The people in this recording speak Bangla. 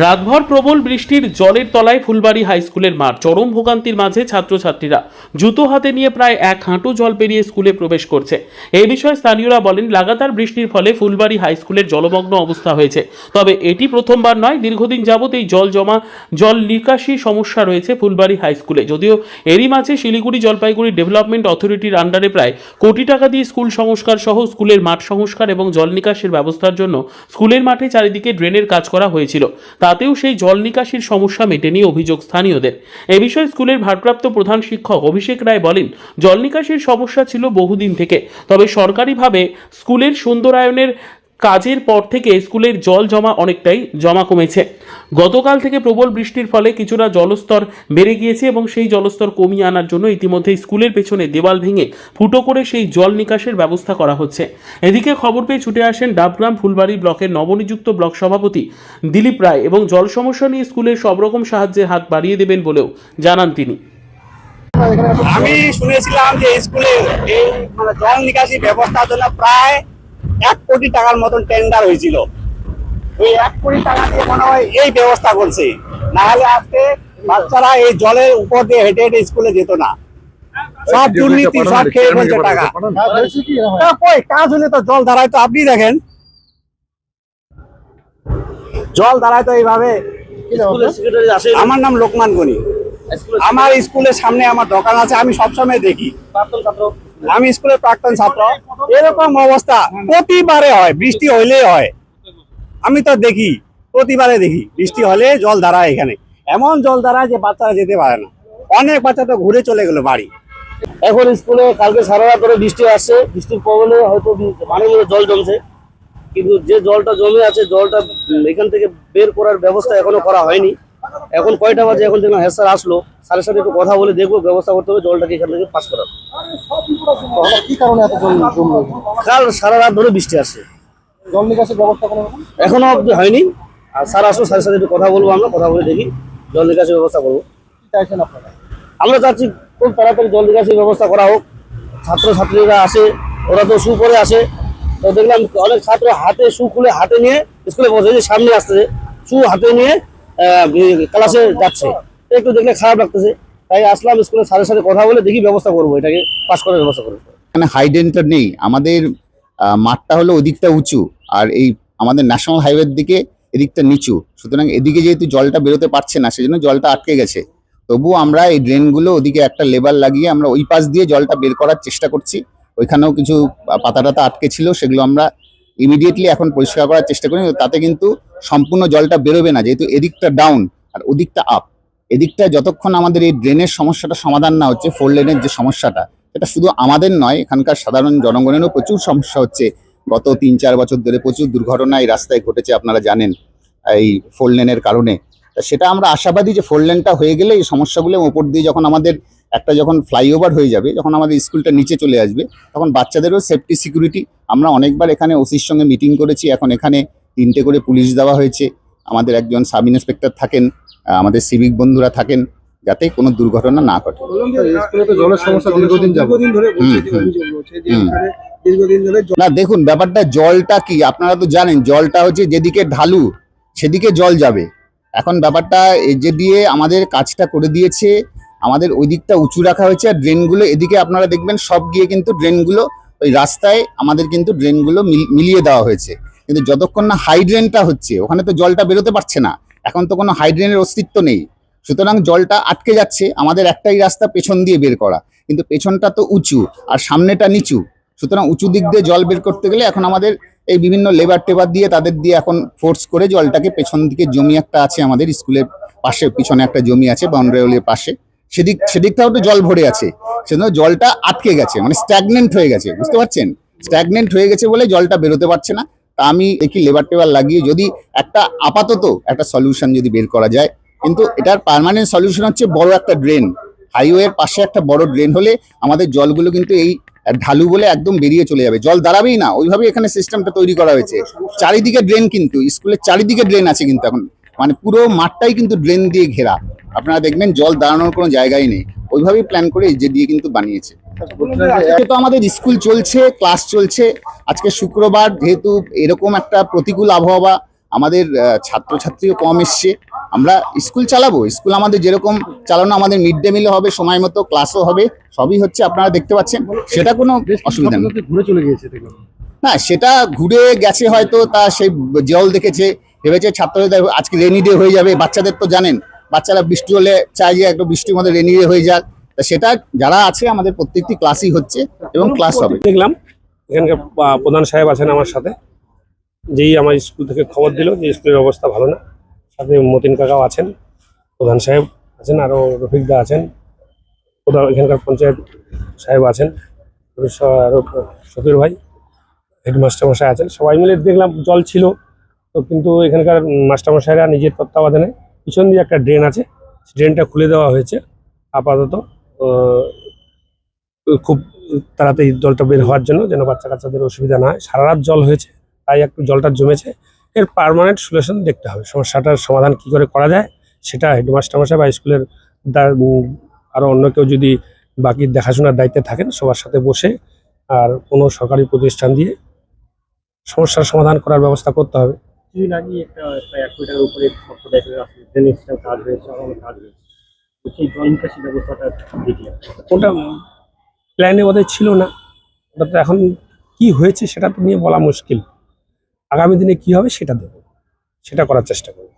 রাতভর প্রবল বৃষ্টির জলের তলায় ফুলবাড়ি হাই স্কুলের মাঠ। চরম ভোগান্তির মাঝে ছাত্রছাত্রীরা জুতো হাতে নিয়ে প্রায় এক হাঁটু জল পেরিয়ে স্কুলে প্রবেশ করছে। এই বিষয়ে স্থানীয়রা বলেন, লাগাতার বৃষ্টির ফলে ফুলবাড়ি হাই স্কুলের জলমগ্ন অবস্থা হয়েছে। তবে এটি প্রথমবার নয়, দীর্ঘদিন যাবত এই জল জমা, জল নিকাশি সমস্যা রয়েছে ফুলবাড়ি হাই স্কুলে। যদিও এরই মাঝে শিলিগুড়ি জলপাইগুড়ি ডেভেলপমেন্ট অথরিটির আন্ডারে প্রায় কোটি টাকা দিয়ে স্কুল সংস্কার সহ স্কুলের মাঠ সংস্কার এবং জল নিকাশের ব্যবস্থার জন্য স্কুলের মাঠে চারিদিকে ড্রেনের কাজ করা হয়েছিল। তাতেও সেই জল নিকাশির সমস্যা মেটেনি অভিযোগ স্থানীয়দের। এ বিষয়ে স্কুলের ভারপ্রাপ্ত প্রধান শিক্ষক অভিষেক রায় বলেন, জল নিকাশির সমস্যা ছিল বহুদিন থেকে, তবে সরকারিভাবে স্কুলের সুন্দরায়নের কাজের পর থেকে স্কুলের জল জমা অনেকটাই জমা কমেছে। গতকাল থেকে প্রবল বৃষ্টির ফলে কিছুটা জলস্তর বেড়ে গিয়েছে এবং সেই জলস্তর কমিয়ে আনার জন্য ইতিমধ্যে স্কুলের পেছনে দেওয়াল ভেঙে ফুটো করে সেই জল নিকাশের ব্যবস্থা করা হচ্ছে। এদিকে খবর পেয়ে ছুটে আসেন ডাবগ্রাম ফুলবাড়ি ব্লকের নবনিযুক্ত ব্লক সভাপতি দিলীপ রায় এবং জল সমস্যা নিয়ে স্কুলের সব রকম সাহায্যের হাত বাড়িয়ে দেবেন বলেও জানান তিনি। আমি শুনেছিলাম যে স্কুলে এই জল নিকাশি ব্যবস্থার জন্য প্রায় এক কোটি টাকার মতন টেন্ডার হয়েছিল। ওই এক কোটি টাকা দিয়ে মনে হয় এই ব্যবস্থা করছে। না হলে আজকে বাচ্চারা এই জলের উপর দিয়ে হেঁটে হেঁটে স্কুলে যেত না। সব দুর্নীতি সব খেয়ে ফেলছে টাকা। কই? কাজ হলে তো জল দাঁড়ায় তো আপনি দেখেন। জল দাঁড়ায় তো এইভাবে। আমার নাম লোকমান গনি। আমার স্কুলের সামনে আমার দোকান আছে আমি সবসময় দেখি। আমি স্কুলের প্রাক্তন ছাত্র। এরকম অবস্থা, প্রতিবারে হয়, বৃষ্টি হইলেই হয়। আমি তো দেখি, প্রতিবারে দেখি, বৃষ্টি হলে জল দাঁড়ায় এখানে। এমন জল দাঁড়ায় যে বাচ্চারা যেতে পারে না। অনেক বাচ্চা তো ঘুরে চলে গেল বাড়ি। এখন স্কুলে কালকে সারা রাত ধরে বৃষ্টি আসছে। বৃষ্টির প্রবলে হয়তো মধ্যে জল জমছে। কিন্তু যে জলটা জমে আছে, জলটা এখান থেকে বের করার ব্যবস্থা এখনও করা হয়নি। এখন কয়টা বাজে এখন দেখলাম হেড স্যার আসলো, স্যারের সাথে একটু কথা বলে দেখব, ব্যবস্থা করতে হবে জলটাকে এখান থেকে পাস করার। কাল সারা রাত ধরে বৃষ্টি আসে। জল নিকাশের ব্যবস্থা রকম? এখনও অবধি হয়নি। আর স্যার আসলো, স্যারের সাথে একটু কথা বলব আমরা, কথা বলে দেখি, জল নিকাশের ব্যবস্থা করব। আমরা চাচ্ছি খুব তাড়াতাড়ি জল নিকাশির ব্যবস্থা করা হোক। ছাত্র ছাত্রীরা আসে, ওরা তো শু পরে আসে তো দেখলাম অনেক ছাত্র হাতে শু খুলে হাতে নিয়ে স্কুলে বসে যে সামনে আসতেছে, শু হাতে নিয়ে ক্লাসে যাচ্ছে। একটু দেখলে খারাপ লাগতেছে। তাই আসলাম স্কুলের স্যারের সাথে কথা বলে দেখি ব্যবস্থা করব, এটাকে পাস করার ব্যবস্থা করব। এখানে হাইডেনটা নেই। আমাদের মাঠটা হলো ওদিকটা উঁচু, আর এই আমাদের ন্যাশনাল হাইওয়ের দিকে এদিকটা নিচু। সুতরাং এদিকে যেহেতু জলটা বেরোতে পারছে না, সেজন্য জলটা আটকে গেছে। তবুও আমরা এই ড্রেনগুলো ওদিকে একটা লেবার লাগিয়ে আমরা ওই পাশ দিয়ে জলটা বের করার চেষ্টা করছি। ওইখানেও কিছু পাতা টাতা আটকে ছিল, সেগুলো আমরা ইমিডিয়েটলি এখন পরিষ্কার করার চেষ্টা করি তাতে কিন্তু সম্পূর্ণ জলটা বেরোবে না, যেহেতু এদিকটা ডাউন আর ওদিকটা আপ এদিকটা যতক্ষণ আমাদের এই ড্রেনের সমস্যাটা সমাধান না হচ্ছে ফোর লেনের যে সমস্যাটা এটা শুধু আমাদের নয়, এখানকার সাধারণ জনগণেরও প্রচুর সমস্যা হচ্ছে। গত তিন চার বছর ধরে প্রচুর দুর্ঘটনা এই রাস্তায় ঘটেছে, আপনারা জানেন, এই ফোর লেনের কারণে। সেটা আমরা আশাবাদী যে ফোর লেনটা হয়ে গেলে এই সমস্যাগুলো ওপর দিয়ে যখন আমাদের একটা যখন ফ্লাইওভার হয়ে যাবে যখন আমাদের স্কুলটা নিচে চলে আসবে তখন বাচ্চাদেরও সেফটি সিকিউরিটি আমরা অনেকবার এখানে ওসির সঙ্গে মিটিং করেছি। এখন এখানে তিনটে করে পুলিশ দেওয়া হয়েছে। আমাদের একজন সাব ইন্সপেক্টর থাকেন আমাদের সিভিক বন্ধুরা থাকেন যাতে কোনো দুর্ঘটনা না ঘটে। জলের সমস্যা দীর্ঘদিন ধরে না দেখুন ব্যাপারটা জলটা কি? আপনারা তো জানেন জলটা হচ্ছে যেদিকে ঢালু সেদিকে জল যাবে। এখন ব্যাপারটা এই যে দিয়ে আমাদের কাজটা করে দিয়েছে আমাদের ওই দিকটা উঁচু রাখা হয়েছে আর ড্রেনগুলো এদিকে আপনারা দেখবেন সব গিয়ে কিন্তু ড্রেনগুলো ওই রাস্তায় আমাদের কিন্তু ড্রেনগুলো মিল- মিলিয়ে দেওয়া হয়েছে। কিন্তু যতক্ষণ না হাই ড্রেনটা হচ্ছে, ওখানে তো জলটা বেরোতে পারছে না। এখন তো কোনো হাই ড্রেনের অস্তিত্ব নেই। সুতরাং জলটা আটকে যাচ্ছে, আমাদের একটাই রাস্তা পেছন দিয়ে বের করা। কিন্তু পেছনটা তো উঁচু আর সামনেটা নিচু। সুতরাং উঁচু দিক দিয়ে জল বের করতে গেলে এখন আমাদের এই বিভিন্ন লেবার টেবার দিয়ে তাদের দিয়ে এখন ফোর্স করে জলটাকে পেছন দিকে জমি একটা আছে আমাদের স্কুলের পাশে, পিছনে একটা জমি আছে বাউন্ডারিওয়ালের পাশে। সেদিক সেদিকটাও তো জল ভরে আছে। সেজন্য জলটা আটকে গেছে মানে স্ট্যাগনেন্ট হয়ে গেছে, বুঝতে পারছেন? স্ট্যাগনেন্ট হয়ে গেছে বলে জলটা বেরোতে পারছে না। তা আমি দেখি লেবার টেবার লাগিয়ে যদি একটা আপাতত একটা সলিউশন যদি বের করা যায়, কিন্তু এটার পার্মানেন্ট সলিউশন হচ্ছে বড় একটা ড্রেন হাইওয়ের পাশে একটা বড় ড্রেন হলে আমাদের জলগুলো কিন্তু এই ঢালু বলে একদম বেরিয়ে চলে যাবে। জল দাঁড়াবেই না ওইভাবে এখানে সিস্টেমটা তৈরি করা হয়েছে। চারিদিকে ড্রেন কিন্তু, স্কুলের চারিদিকে ড্রেন আছে কিন্তু এখন। মানে পুরো মাঠটাই কিন্তু ড্রেন দিয়ে ঘেরা। আপনারা দেখবেন জল দাঁড়ানোর কোনো জায়গাই নেই। ওইভাবেই প্ল্যান করে যে দিয়ে কিন্তু বানিয়েছে। তো আমাদের স্কুল চলছে ক্লাস চলছে। আজকে শুক্রবার যেহেতু এরকম একটা প্রতিকূল আবহাওয়া আমাদের ছাত্রছাত্রীও কম এসছে। আমরা স্কুল চালাবো। স্কুল আমাদের যেরকম চালানো আমাদের মিড ডে মিলও হবে সময় মতো ক্লাসও হবে। সবই হচ্ছে আপনারা দেখতে পাচ্ছেন। সেটা কোনো অসুবিধা নেই। ঘুরে চলে গিয়েছে না সেটা ঘুরে গেছে হয়তো তা সেই জল দেখেছে ভেবেছে ছাত্রদের আজকে রেনি ডে হয়ে যাবে বাচ্চাদের তো জানেন বাচ্চারা বৃষ্টি হলে চায় যে একটু বৃষ্টির মধ্যে রেনি ডে হয়ে যাক তা সেটা যারা আছে আমাদের প্রত্যেকটি ক্লাসই হচ্ছে এবং ক্লাস হবে। দেখলাম এখানকার প্রধান সাহেব আছেন আমার সাথে যেই আমার স্কুল থেকে খবর দিল যে স্কুলের অবস্থা ভালো না সাথে মতিন কাকাও আছেন প্রধান সাহেব আছেন আরও রফিকদা আছেন প্রধান এখানকার পঞ্চায়েত সাহেব আছেন আরও শফির ভাই হেডমাস্টার মশাই আছেন। সবাই মিলে দেখলাম জল ছিল। তো কিন্তু এখানকার মাস্টারমশাইরা নিজের তত্ত্বাবধানে পিছন দিয়ে একটা ড্রেন আছে। ড্রেনটা খুলে দেওয়া হয়েছে আপাতত। খুব তাড়াতাড়ি জলটা বের হওয়ার জন্য যেন বাচ্চা কাচ্চাদের অসুবিধা না হয়। সারা রাত জল হয়েছে তাই একটু জলটা জমেছে। এর পারমানেন্ট সলিউশন দেখতে হবে। সমস্যাটার সমাধান কি করে করা যায় সেটা হেডমাস্টার মশাই বা স্কুলের উম, অন্য কেউ যদি বাকি দেখাশোনার দায়িত্বে থাকেন সবার সাথে বসে আর কোনো সরকারি প্রতিষ্ঠান দিয়ে সমস্যার সমাধান করার ব্যবস্থা করতে হবে। কিছুদিন আগে একটা প্রায় এক কোটি টাকার উপরে সম্প্রদায়ের ড্রেনেজটার কাজ হয়েছে আমার কাজ হয়েছে। সেই জল নিকাশি ব্যবস্থাটা দেখলাম ওটা প্ল্যানে ওদের ছিল না। ওটা তো এখন কি হয়েছে সেটা তো নিয়ে বলা মুশকিল। আগামী দিনে কি হবে সেটা দেবো সেটা করার চেষ্টা করব।